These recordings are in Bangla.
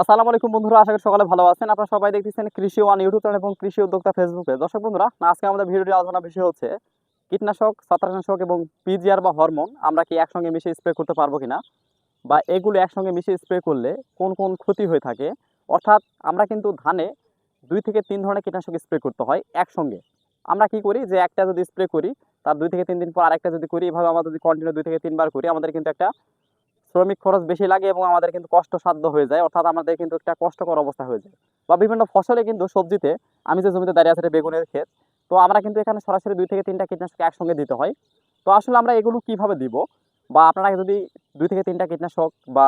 আসসালামু আলাইকুম বন্ধুরা, আশা করি সকালে ভালো আছেন। আপনারা সবাই দেখতেছেন কৃষি ওয়ান ইউটিউব চ্যানেল এবং কৃষি উদ্যোক্তা ফেসবুকে। দর্শক বন্ধুরা, আজকে আমাদের ভিডিওটি আলোচনা বিষয় হচ্ছে কীটনাশক, ছত্রাকনাশক এবং পিজিআর বা হরমোন, আমরা কি একসঙ্গে মিশিয়ে স্প্রে করতে পারব কিনা? বা এগুলো একসঙ্গে মিশিয়ে স্প্রে করলে কোন কোন ক্ষতি হয়ে থাকে? অর্থাৎ আমরা কিন্তু ধানে দুই থেকে তিন ধরনের কীটনাশক স্প্রে করতে হয় একসঙ্গে। আমরা কি করি যে একটা যদি স্প্রে করি, তার দুই থেকে তিন দিন পর আরেকটা যদি করি, এভাবে আমরা যদি কন্টিনিউ দুই থেকে তিনবার করি, আমাদের কিন্তু একটা শ্রমিক খরচ বেশি লাগে এবং আমাদের কিন্তু কষ্টসাধ্য হয়ে যায়, অর্থাৎ আমাদের কিন্তু একটা কষ্টকর অবস্থা হয়ে যায়। বা বিভিন্ন ফসলে কিন্তু সবজিতে, আমি যে জমিতে দাঁড়িয়ে আছি বেগুনের ক্ষেত, তো আমরা কিন্তু এখানে সরাসরি দুই থেকে তিনটা কীটনাশক একসঙ্গে দিতে হয়। তো আসলে আমরা এগুলো কীভাবে দিব? বা আপনারা যদি দুই থেকে তিনটা কীটনাশক বা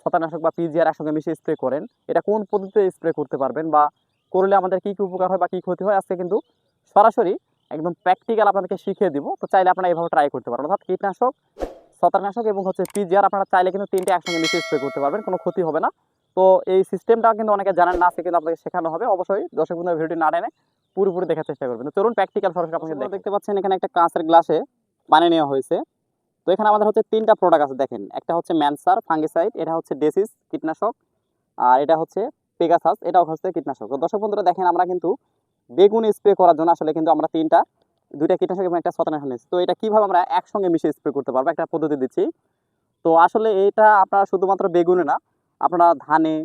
ছত্রাকনাশক বা পিজিআর একসঙ্গে মিশিয়ে স্প্রে করেন, এটা কোন পদ্ধতিতে স্প্রে করতে পারবেন বা করলে আমাদের কী কী উপকার হয় বা কী ক্ষতি হয়, আজকে কিন্তু সরাসরি একদম প্র্যাকটিক্যাল আপনাদেরকে শিখিয়ে দিব। তো চাইলে আপনারা এইভাবে ট্রাই করতে পারেন। অর্থাৎ কীটনাশক ছত্রাকনাশক এবং হচ্ছে পিজিআর আপনারা চাইলে কিন্তু তিনটে একসঙ্গে মিশিয়ে স্প্রে করতে পারবেন কোনো ক্ষতি হবে না। তো এই সিস্টেমটা কিন্তু অনেকে জানেন না আজকে কিন্তু আপনাকে শেখানো হবে। অবশ্যই দর্শক বন্ধু ভিডিওটি না টেনে পুরোপুরি দেখার চেষ্টা করবেন। তো চলুন প্র্যাকটিক্যাল সরাসরি আপনাকে দেখতে পাচ্ছেন এখানে একটা কাঁচের গ্লাসে পানি নেওয়া হয়েছে। তো এখানে আমাদের হচ্ছে তিনটা প্রোডাক্ট আছে দেখেন। একটা হচ্ছে ম্যানসার ফাঙ্গিসাইড এটা হচ্ছে ডেসিস কীটনাশক আর এটা হচ্ছে পেগাসাস এটাও হচ্ছে কীটনাশক। তো দর্শক বন্ধুরা দেখেন আমরা কিন্তু বেগুন স্প্রে করার জন্য আসলে কিন্তু আমরা তিনটা দুইটা কীটনাশক এবং একটা ছত্রাকনাশক নিচ্ছি তো এটা কীভাবে আমরা একসঙ্গে মিশিয়ে স্প্রে করতে পারব? একটা পদ্ধতি দিচ্ছি। তো আসলে এটা আপনারা শুধুমাত্র বেগুনে না, আপনারা ধানে,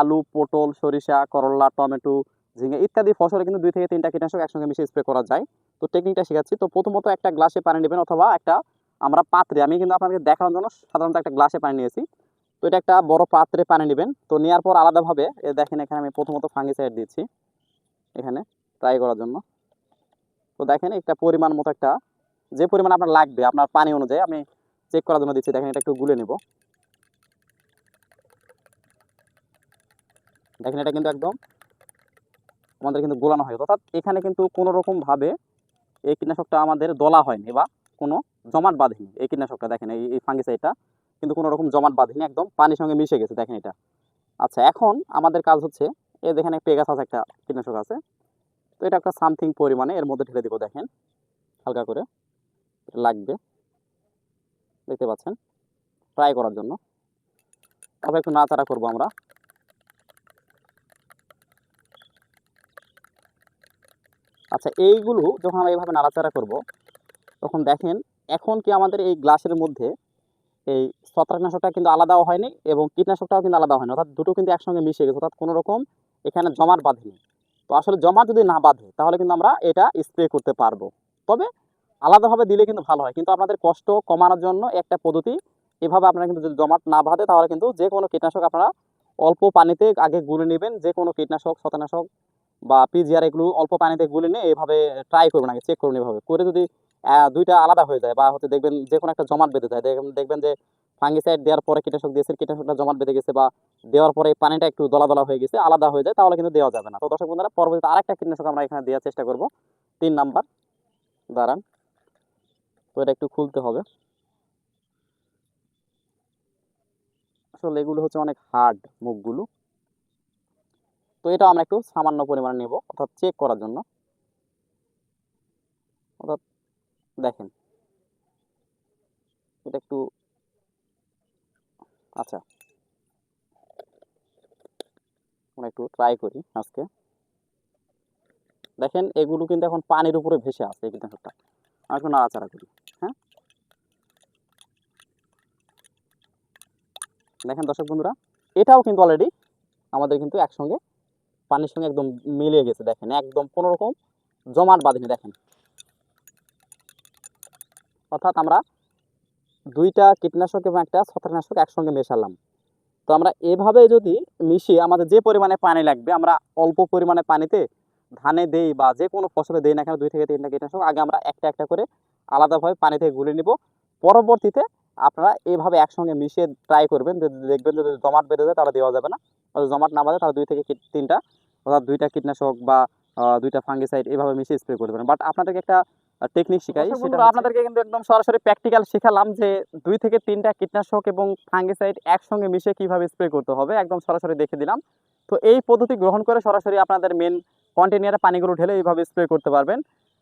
আলু, পটল, সরিষা, করলা, টমেটো, ঝিঙে ইত্যাদি ফসলে কিন্তু দুই থেকে তিনটা কীটনাশক একসঙ্গে মিশিয়ে স্প্রে করা যায়। তো টেকনিকটা শেখাচ্ছি। তো প্রথমত একটা গ্লাসে পানি নেবেন অথবা একটা আমরা পাত্রে, আমি কিন্তু আপনাদের দেখানোর জন্য সাধারণত একটা গ্লাসে পানি নিয়েছি। তো এটা একটা বড় পাত্রে পানি নেবেন। তো নেওয়ার পর আলাদাভাবে দেখেন এখানে আমি প্রথমত ফাঙ্গিসাইড দিচ্ছি, এখানে ট্রাই করার জন্য। তো দেখেন একটা পরিমাণ মতো একটা, যে পরিমাণ আপনার লাগবে, আপনার পানি অনুযায়ী আমি চেক করার জন্য দিচ্ছি। দেখেন এটা একটু গুলে নেব। দেখেন এটা কিন্তু একদম আমাদের কিন্তু গোলানো হয় অর্থাৎ এখানে কিন্তু কোনো রকম ভাবে এই কীটনাশকটা আমাদের দলা হয়নি বা কোনো জমাট বাঁধেনি। এই কীটনাশকটা দেখেন, এই এই ফাঙ্গিসাইডটা কিন্তু কোনো রকম জমাট বাঁধেনি, একদম পানির সঙ্গে মিশে গেছে। দেখেন এটা। আচ্ছা এখন আমাদের কাজ হচ্ছে, এই দেখেন পেগাসাস একটা কীটনাশক আছে তো এটা একটা সামথিং পরিমাণে, এর মধ্যে ঢেলে দিব, দেখেন। হালকা করে। লাগবে। দেখতে পাচ্ছেন? ট্রাই করার জন্য। তারপর একটু নাড়াচাড়া করব আমরা। আচ্ছা এইগুলো যখন আমরা এইভাবে নাড়াচাড়া করব, তখন দেখেন, এখন কি আমাদের এই গ্লাসের মধ্যে এই ছত্রাকনাশকটা কিন্তু আলাদাও হয়নি এবং কীটনাশকটাও কিন্তু আলাদা হয়নি। অর্থাৎ দুটো কিন্তু একসঙ্গে মিশে গেছে। অর্থাৎ কোনো রকম এখানে জমাট বাঁধেনি। তো আসলে জমাট যদি না বাঁধে, তাহলে কিন্তু আমরা এটা স্প্রে করতে পারব। তবে আলাদাভাবে দিলে কিন্তু ভালো হয়। কিন্তু আপনাদের কষ্ট কমানোর জন্য একটা পদ্ধতি, এভাবে আপনারা কিন্তু যদি জমাট না বাঁধে, তাহলে কিন্তু যে কোনো কীটনাশক আপনারা অল্প পানিতে আগে গুলে নেবেন। যে কোনো কীটনাশক, ছত্রাকনাশক বা পিজিআর এগুলো অল্প পানিতে গুলে নিয়ে এভাবে ট্রাই করবেন আগে চেক করুন এভাবে। করে যদি দুইটা আলাদা হয়ে যায় বা হচ্ছে দেখবেন যে কোনো একটা জমাট বেঁধে যায় দেখবেন যে ফাঙ্গিসাইড দেওয়ার পরে কীটনাশক দিয়েছে কীটনাশকটা জমাট বেঁধে গেছে বা দেওয়ার পরে পানিটা একটু দলা দলা হয়ে গেছে, আলাদা হয়ে যায়, তাহলে কিন্তু দেওয়া যাবে না। তো দর্শক বন্ধুরা, পরবর্তীতে আরেকটা কীটনাশক আমরা এখানে দেওয়ার চেষ্টা করব। তিন নাম্বার, দাঁড়ান। তো এটা একটু খুলতে হবে। আসলে এগুলো হচ্ছে অনেক হার্ড মুখগুলো। তো এটা আমরা একটু সামান্য পরিমাণে নেব, অর্থাৎ চেক করার জন্য। অর্থাৎ দেখেন, এটা একটু আচ্ছা। আমরা একটু ট্রাই করি আজকে। দেখেন এগুলো কিন্তু এখন পানির উপরে ভেসে আছে এই কীটনাশকটা। আমরা একটু নাড়াচাড়া করি হ্যাঁ? দেখেন দর্শক বন্ধুরা, এটাও কিন্তু অলরেডি আমাদের কিন্তু একসঙ্গে পানির সঙ্গে একদম মিলিয়ে গেছে, দেখেন একদম কোনো রকম জমাট বাঁধেনি, দেখেন। অর্থাৎ আমরা দুইটা কীটনাশক এবং একটা ছত্রাকনাশক একসঙ্গে মেশালাম। তো আমরা এভাবে যদি মিশিয়ে আমাদের যে পরিমাণে পানি লাগবে, আমরা অল্প পরিমাণে পানিতে ধানে দেই বা যে কোনো ফসলে দেই না কেন, দুই থেকে তিনটা কীটনাশক, আগে আমরা একটা একটা করে আলাদাভাবে পানি থেকে গুলে নিব। পরবর্তীতে আপনারা এইভাবে একসঙ্গে মিশিয়ে ট্রাই করবেন। যদি দেখবেন যদি জমাট বেঁধে যায়, তাহলে দেওয়া যাবে না। আর জমাট না বাঁধে, তাহলে দুই থেকে তিনটা অর্থাৎ দুইটা কীটনাশক বা দুইটা ফাঙ্গিসাইড এভাবে মিশিয়ে স্প্রে করতে পারেন বাট আপনাদেরকে একটা টেকনিক শিখাই সেটা আপনাদেরকে কিন্তু একদম সরাসরি প্র্যাকটিক্যাল শেখালাম যে দুই থেকে তিনটা কীটনাশক এবং ফাঙ্গিসাইড একসঙ্গে মিশিয়ে কীভাবে স্প্রে করতে হবে একদম সরাসরি দেখে দিলাম। তো এই পদ্ধতি গ্রহণ করে সরাসরি আপনাদের মেন কন্টেনারে পানিগুলো ঢেলে এইভাবে স্প্রে করতে পারবেন।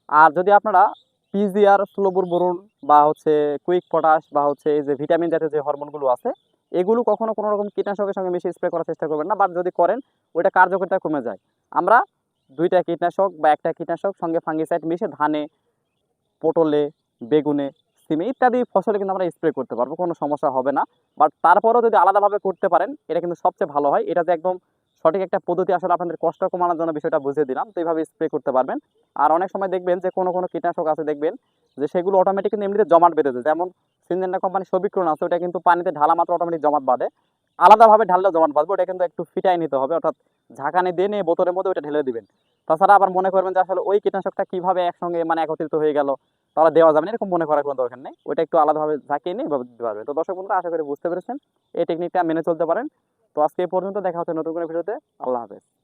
আর যদি আপনারা পিজিআর ফ্লোবুর বরুন বা হচ্ছে কুইক পটাশ বা হচ্ছে এই যে ভিটামিন জাতীয় যে হরমোনগুলো আছে এগুলো কখনো কোনো রকম কীটনাশকের সঙ্গে মিশিয়ে স্প্রে করার চেষ্টা করবেন না বা যদি করেন ওইটা কার্যকারিতা কমে যায়। আমরা দুইটা কীটনাশক বা একটা কীটনাশক সঙ্গে ফাঙ্গিসাইড মিশে ধানে পটলে, বেগুনে, সিমে ইত্যাদি ফসলে কিন্তু আমরা স্প্রে করতে পারব, কোনো সমস্যা হবে না। বাট তারপরেও যদি আলাদাভাবে করতে পারেন, এটা কিন্তু সবচেয়ে ভালো হয়। এটাতে একদম সঠিক একটা পদ্ধতি আসলে আপনাদের কষ্ট কমানোর জন্য বিষয়টা বুঝিয়ে দিলাম, তো এইভাবে স্প্রে করতে পারবেন। আর অনেক সময় দেখবেন যে কোনো কোনো কীটনাশক আছে দেখবেন যে সেগুলো অটোমেটিক কিন্তু এমনিতে জমাট বেঁধে যায় যেমন সিনজেন্ডা কোম্পানি সবিক্রণ আছে, ওটা কিন্তু পানিতে ঢালা মাত্র অটোমেটিক জমাট বাঁধে। আলাদাভাবে ঢাললে জমাট বাঁধবে, ওটা কিন্তু একটু ফিটাই নিতে হবে। অর্থাৎ ঝাঁকানি দিয়ে নিয়ে বোতলের মধ্যে ওটা ঢেলে দিবেন। তাছাড়া আবার মনে করবেন যে আসলে ওই কীটনাশকটা কীভাবে একসঙ্গে মানে একত্রিত হয়ে গেল তারা দেওয়া যাবে না, এরকম মনে করার কোনো দরকার নেই। ওইটা একটু আলাদাভাবে ঝাঁকিয়ে নিয়ে দিতে পারবে। তো দর্শক বন্ধুরা, আশা করি বুঝতে পেরেছেন। এই টেকনিকটা মেনে চলতে পারেন। তো আজকে এই পর্যন্ত, দেখা হচ্ছে নতুন কোনো ভিডিওতে। আল্লাহ হাফেজ।